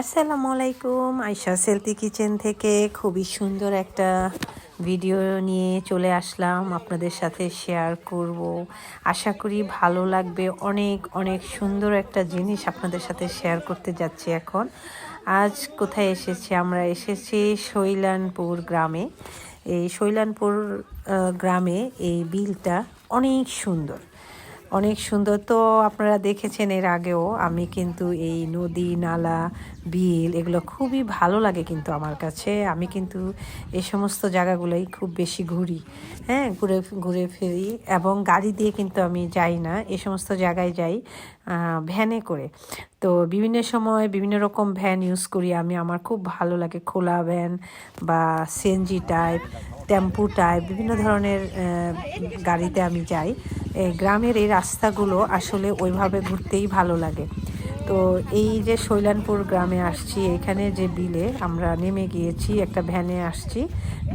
আসসালামু আলাইকুম আয়শা সেলতি কিচেন থেকে খুবই সুন্দর একটা ভিডিও নিয়ে চলে আসলাম, আপনাদের সাথে শেয়ার করব। আশা করি ভালো লাগবে, অনেক অনেক সুন্দর একটা জিনিস আপনাদের সাথে শেয়ার করতে যাচ্ছি এখন। আজ কোথায় এসেছি? আমরা এসেছি শৈলানপুর গ্রামে। এই শৈলানপুর গ্রামে এই বিলটা অনেক সুন্দর। অনেক সুন্দর। তো আপনারা দেখেছেন এর আগেও আমি কিন্তু এই নদী, নালা, বিল এগুলো খুবই ভালো লাগে কিন্তু আমার কাছে। আমি কিন্তু এই সমস্ত জায়গাগুলোই খুব বেশি ঘুরি হ্যাঁ ঘুরে ঘুরে ফিরি এবং গাড়ি দিয়ে কিন্তু আমি যাই না, এ সমস্ত জায়গায় যাই ভ্যানে করে। তো বিভিন্ন সময় বিভিন্ন রকম ভ্যান ইউজ করি। আমি, আমার খুব ভালো লাগে খোলা ভ্যান বা সিএনজি টাইপ টেম্পু টাইপ বিভিন্ন ধরনের গাড়িতে আমি যাই। গ্রামের এই রাস্তাগুলো আসলে ওইভাবে ঘুরতেই ভালো লাগে। তো এই যে শৈলানপুর গ্রামে আসছি, এখানে যে বিলে আমরা নেমে গিয়েছি, একটা ভ্যানে আসছি।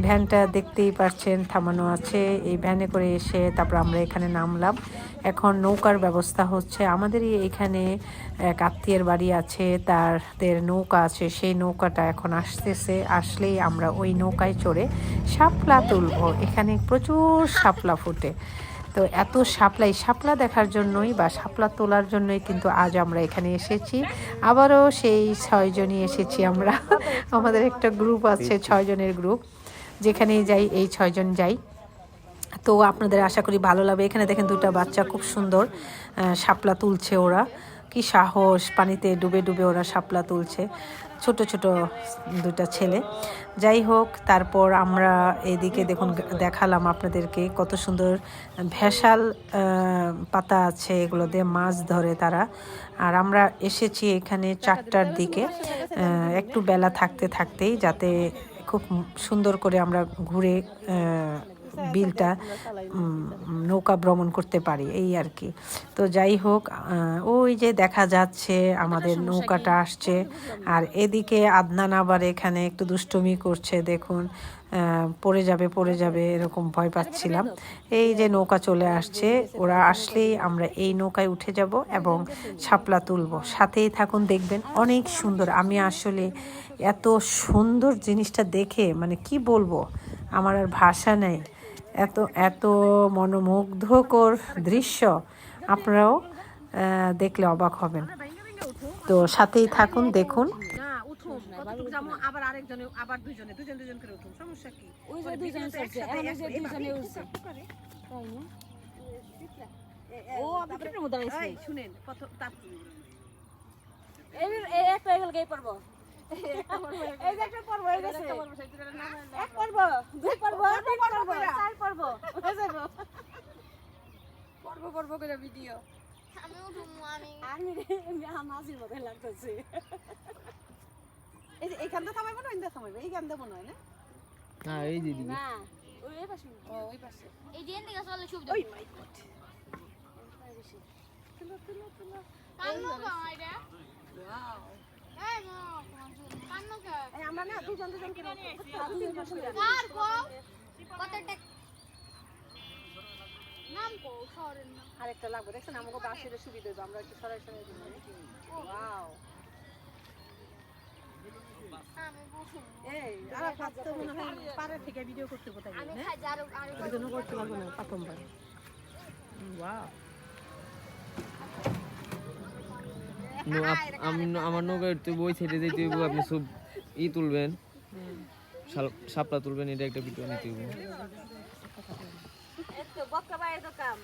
ভ্যানটা দেখতেই পাচ্ছেন থামানো আছে। এই ভ্যানে করে এসে তারপর আমরা এখানে নামলাম। এখন নৌকার ব্যবস্থা হচ্ছে। আমাদেরই এখানে এক আত্মীয়ের বাড়ি আছে তাদের নৌকা আছে। সেই নৌকাটা এখন আসতেছে। আসলেই আমরা ওই নৌকায় চড়ে শাপলা তুলবো। এখানে প্রচুর শাপলা ফুটে। তো এত শাপলা এই শাপলা দেখার জন্যই বা শাপলা তোলার জন্যই কিন্তু আজ আমরা এখানে এসেছি। আবারও সেই ছয়জনই এসেছি আমরা। আমাদের একটা গ্রুপ আছে ছয়জনের গ্রুপ যেখানেই যাই এই ছয়জন যাই। তো আপনাদের আশা করি ভালো লাগবে। এখানে দেখেন দুটো বাচ্চা খুব সুন্দর শাপলা তুলছে ওরা। কি সাহস পানিতে ডুবে ডুবে ওরা শাপলা তুলছে। ছোট ছোট দুটা ছেলে। যাই হোক, তারপর আমরা এদিকে দেখুন, দেখালাম আপনাদেরকে কত সুন্দর ভেসাল পাতা আছে, এগুলো দিয়ে মাছ ধরে তারা। আর আমরা এসেছি এখানে চারটার দিকে একটু বেলা থাকতে থাকতেই যাতে খুব সুন্দর করে আমরা ঘুরে বিলটা নৌকা ভ্রমণ করতে পারি এই আর কি। তো যাই হোক ওই যে দেখা যাচ্ছে আমাদের নৌকাটা আসছে। আর এদিকে আদনান আবার এখানে একটু দুষ্টুমি করছে দেখুন পড়ে যাবে পড়ে যাবে এরকম ভয় পাচ্ছিলাম। এই যে নৌকা চলে আসছে ওরা আসলেই আমরা এই নৌকায় উঠে যাব এবং ছাপলা তুলব। সাথেই থাকুন দেখবেন অনেক সুন্দর। আমি আসলে এত সুন্দর জিনিসটা দেখে মানে কি বলব আমার আর ভাষা নেই। এত এত মনোমুগ্ধকর দৃশ্য আপনারাও দেখলে অবাক হবেন তো সাথেই থাকুন দেখুন আবার আরেকজনে আবার দুজনে দুজন দুজন করে উঠুম সমস্যা কি ওই যে দুইজন চলছে এখন যে দুইজনে উঠছে তাই না? ও আপনি কিসের মধ্যে শুনেন কত তাপ এই এই গেল গেই পড়ব এই যে একটা পড়ব এই গেছে। এক পড়ব দুই পড়ব তিন পড়ব চার পড়ব হয়ে যাব। পড়ব পড়ব করে ভিডিও। আমি। আমি মাঝির মধ্যে লাগতেছে। এই যে এইখানটা থামাইবো না ওইখানটা থামাইবো? এই গান দেবো নয় না? না এই দিদি। না ওই পাশে। ও ওই পাশে। এই দিন থেকে চলে সুবিধা ওই মাই গড কান্নো গায় রে এই মা কান্নো কে এই আমরা না দুজন দুজন নাম আরেকটা লাগবে। দেখছেন আমাকে বাসের সুবিধা হইবে আমরা একটু সরাই সরাই দিই ওয়াও। আমি বুঝি এই আর পাঁচটা মনে হয় পারে থেকে ভিডিও করতে কোথায় আমি করতে পারব না প্রথমবার। ওয়াও। আমার নৌকায় উঠতে বই ছেড়ে দিতে হইব আপনি সব ই তুলবেন। শাপলা তুলবেন এটা একটা ভিডিও নিতে হইব। একটু বক্কা বাইরে তো কাম।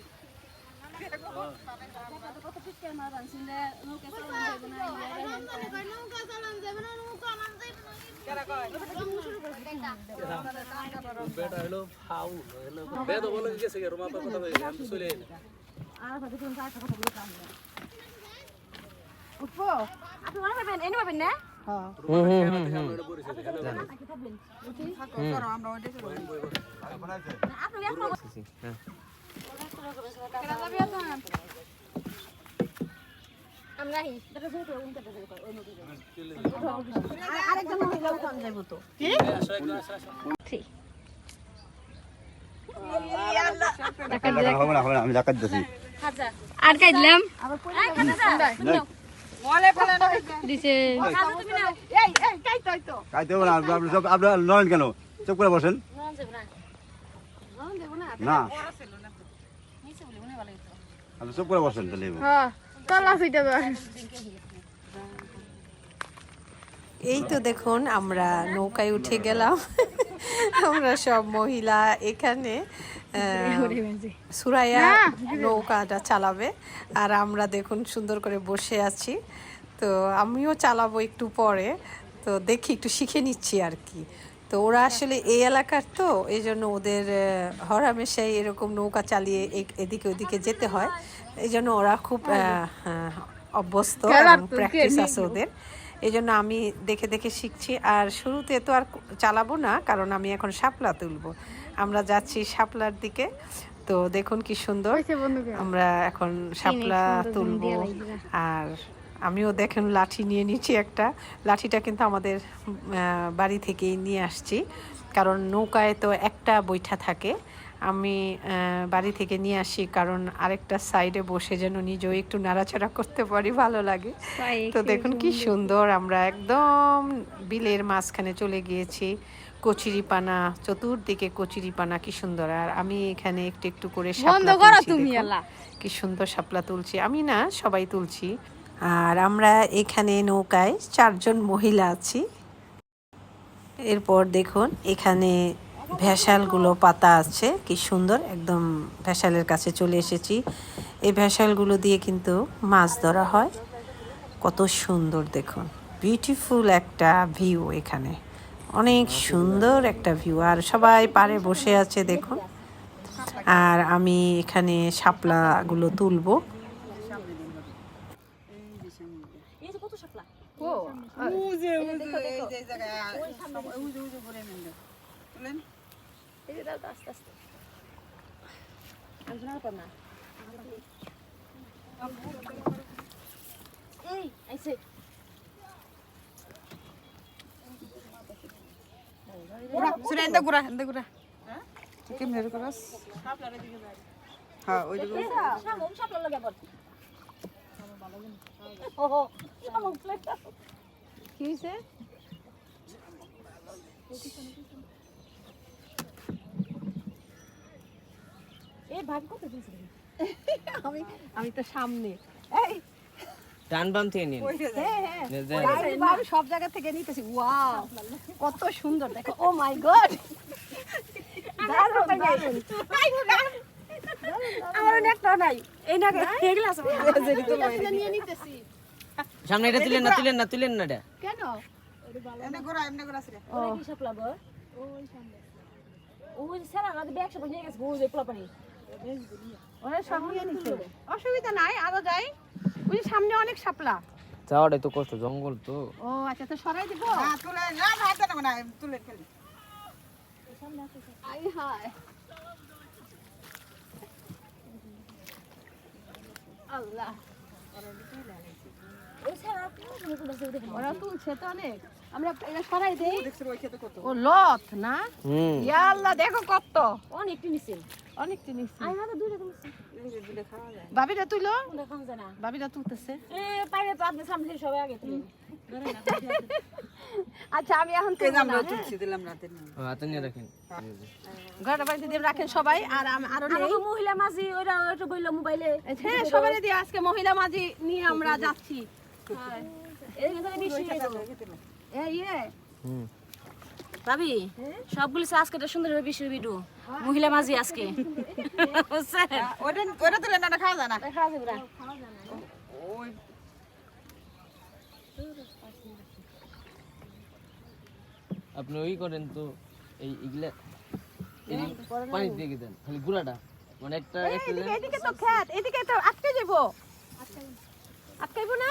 কত পিছকে মার বানছিন রে নৌকা চালান যাবে না নৌকা চালান যাবে না নৌকা আমার যাবে না আর কার কথা বলে কাম উঠবো আপনি মনে পাবেন এনে পাবেন না? হ্যাঁ হ্যাঁ আমি ডাকাত দিছি আটকাই দিলাম। আপনার কেন? চুপ করে বসেন। না। আপনি চুপ করে বসেন তাহলে হ্যাঁ এই তো দেখুন আমরা নৌকায় উঠে গেলাম। আমরা সব মহিলা এখানে সুরাইয়া নৌকাটা চালাবে। আর আমরা দেখুন সুন্দর করে বসে আছি। তো আমিও চালাবো একটু পরে। তো দেখি একটু শিখে নিচ্ছি আর কি। তো ওরা আসলে এই এলাকার তো এই জন্য ওদের আহ, হরহামেশাই এরকম নৌকা চালিয়ে এদিকে ওদিকে যেতে হয়। এই জন্য ওরা খুব অভ্যস্ত প্র্যাকটিস আছে ওদের। এই জন্য আমি দেখে দেখে শিখছি। আর শুরুতে তো আর চালাবো না কারণ আমি এখন শাপলা তুলবো। আমরা যাচ্ছি শাপলার দিকে। তো দেখুন কি সুন্দর। আমরা এখন শাপলা তুলবো। আর আমিও দেখেন লাঠি নিয়ে নিচ্ছি একটা। লাঠিটা কিন্তু আমাদের বাড়ি থেকেই নিয়ে আসছি। কারণ নৌকায় তো একটা বৈঠা থাকে। আমি বাড়ি থেকে নিয়ে আসি কারণ আরেকটা সাইডে বসে যেন নিজেও একটু নাড়াচাড়া করতে পারি ভালো লাগে। তো দেখুন কি সুন্দর আমরা একদম বিলের মাঝখানে চলে গিয়েছি। কচুরিপানা চতুর্দিকে কচুরিপানা কি সুন্দর। আর আমি এখানে একটু একটু করে তুমি কি সুন্দর শাপলা তুলছি। আমি না সবাই তুলছি। আর আমরা এখানে নৌকায় চারজন মহিলা আছি। এরপর দেখুন এখানে ভেসালগুলো পাতা আছে কি সুন্দর একদম ভেসালের কাছে চলে এসেছি এই ভেসালগুলো দিয়ে কিন্তু মাছ ধরা হয় কত সুন্দর দেখুন বিউটিফুল একটা ভিউ এখানে অনেক সুন্দর একটা ভিউ আর সবাই পারে বসে আছে দেখুন আর আমি এখানে শাপলাগুলো তুলবো এই যে কত শাপলা এই যে দাও আস্তে আস্তে। আমি শোনার পর না। এই আইছে। শুনে এন্দে গুড়া এন্দে গুড়া করস হ্যাঁ ওই দিকে। লাগে ওহো প্লেট কি হইছে? এই ভাগ কত আমি আমি তো সামনে। এই। ডান বাম থেকে নিন। হ্যাঁ হ্যাঁ। নে, দেন। আমি সব জায়গা থেকে নিতেছি। ওয়াও কত সুন্দর। দেখো ও মাই গড। আমার একটা নাই। এই না এগুলা আছে নিয়ে নিতেছি। সামনে এটা তুলেন না তুলেন না তুলেন না এটা। কেন? এমনি গোরা এমনি গোরা ছিল ওরে কি শাপলা ওই সামনে। ওই সারা আমাদের ব্যাগ সব নিয়ে গেছে ওই যে পোলা পানি ওরা সব নিয়ে নিচ্ছে অসুবিধা নাই আরও যাই। ওই সামনে অনেক শাপলা। যাওয়াটাই তো কষ্ট জঙ্গল তো। ও আচ্ছা তো সরাই দিব। না তুলে না হাতে না না তুলে খেলি আই হায়। আল্লাহ। ওই সারা তুমি তো বসে দেখো ওরা তুলছে তো অনেক। আমরা এটা সরাই দেই। ও লত না? ইয়া আল্লাহ দেখো কত। অনেক নিছে। অনেক জিনিস আমি মাত্র দুইটা তুমি বাবিরা তুইলো? দেখাম তুলতেছে। এ পাইলে তো আপনি সামনে সবাই আগে তুলে। আচ্ছা আমি এখন নিয়ে রাখেন। ঘরে বাড়িতে দিয়ে রাখেন সবাই আর আরও নেই মহিলা মাঝি ওইটা ওইটা বলল মোবাইলে। হ্যাঁ সবাই দিয়ে আজকে মহিলা মাঝি নিয়ে আমরা যাচ্ছি। ভাবি সবগুলো আজকে সুন্দর হবে মহিলা মাঝি আজকে। ওটা ওটা তুলে না খাওয়া যায় না। দেখা যাবে না। আপনি ওই করেন তো এই এগুলা পানি দিয়ে দেন খালি গুড়াটা। মানে একটা একটা এদিকে তো খেত এদিকে তো আটকে যাব। আটকাইবো না?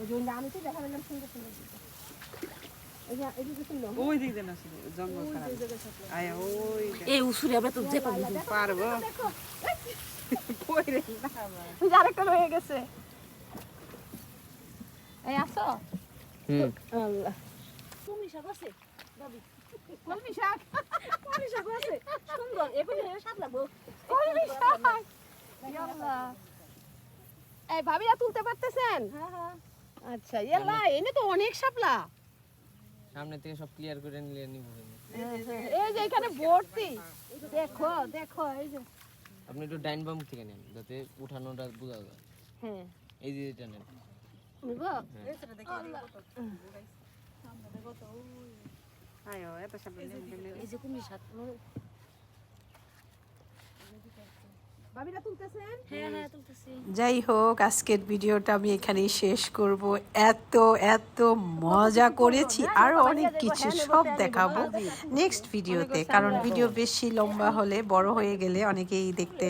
ওই জন্য আমি তো দেখা পেলাম সুন্দর সুন্দর এই যে এই যে সুন্দর ওই দিক দেন আসলে জঙ্গল খারাপ। আয় ওই দেখ। এই উসুরে আমরা তো যে পাবো। পারব। পয়রে না আরেকটা রয়ে গেছে। এই আসো আল্লাহ। কলমি শাক আছে? দাবি কলমি শাক? কলমি শাক আছে? সুন্দর। এখন স্বাদ লাগবো। কলমি শাক। আল্লাহ। এই ভাবিরা তুলতে পারতেছেন? হ্যাঁ হ্যাঁ। আচ্ছা ইয়াল্লা এনে তো অনেক শাপলা। সামনে থেকে সব ক্লিয়ার করে নিলে নিব এই যে এখানে ভর্তি দেখো দেখো এই যে। আপনি একটু ডাইন বাম থেকে নেন যাতে উঠানোটা বোঝা যায়। হ্যাঁ। এই যে এটা নেন। আয় এত সব এই যে কুমি শাক ভাবিরা তুলতেছেন হ্যাঁ হ্যাঁ তুলতেছি যাই হোক আজকের ভিডিওটা আমি এখানেই শেষ করব। এত এত মজা করেছি। আরও অনেক কিছু সব দেখাবো। নেক্সট ভিডিওতে কারণ ভিডিও বেশি লম্বা হলে বড় হয়ে গেলে অনেকেই দেখতে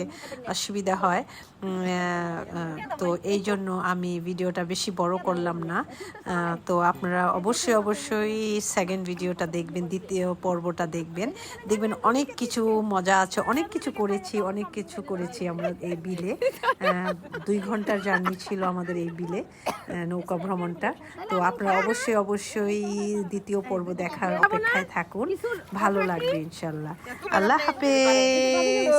অসুবিধা হয়। তো এই জন্য আমি ভিডিওটা বেশি বড় করলাম না। তো আপনারা অবশ্যই অবশ্যই সেকেন্ড ভিডিওটা দেখবেন দ্বিতীয় পর্বটা দেখবেন। দেখবেন অনেক কিছু মজা আছে অনেক কিছু করেছি অনেক কিছু করেছি। আমরা এই বিলে। দুই ঘণ্টার জার্নি ছিল আমাদের এই বিলে নৌকা ভ্রমণটা। তো আপনারা অবশ্যই অবশ্যই দ্বিতীয় পর্ব দেখার অপেক্ষায় থাকুন। ভালো লাগবে, ইনশাল্লাহ। আল্লাহ হাফেজ।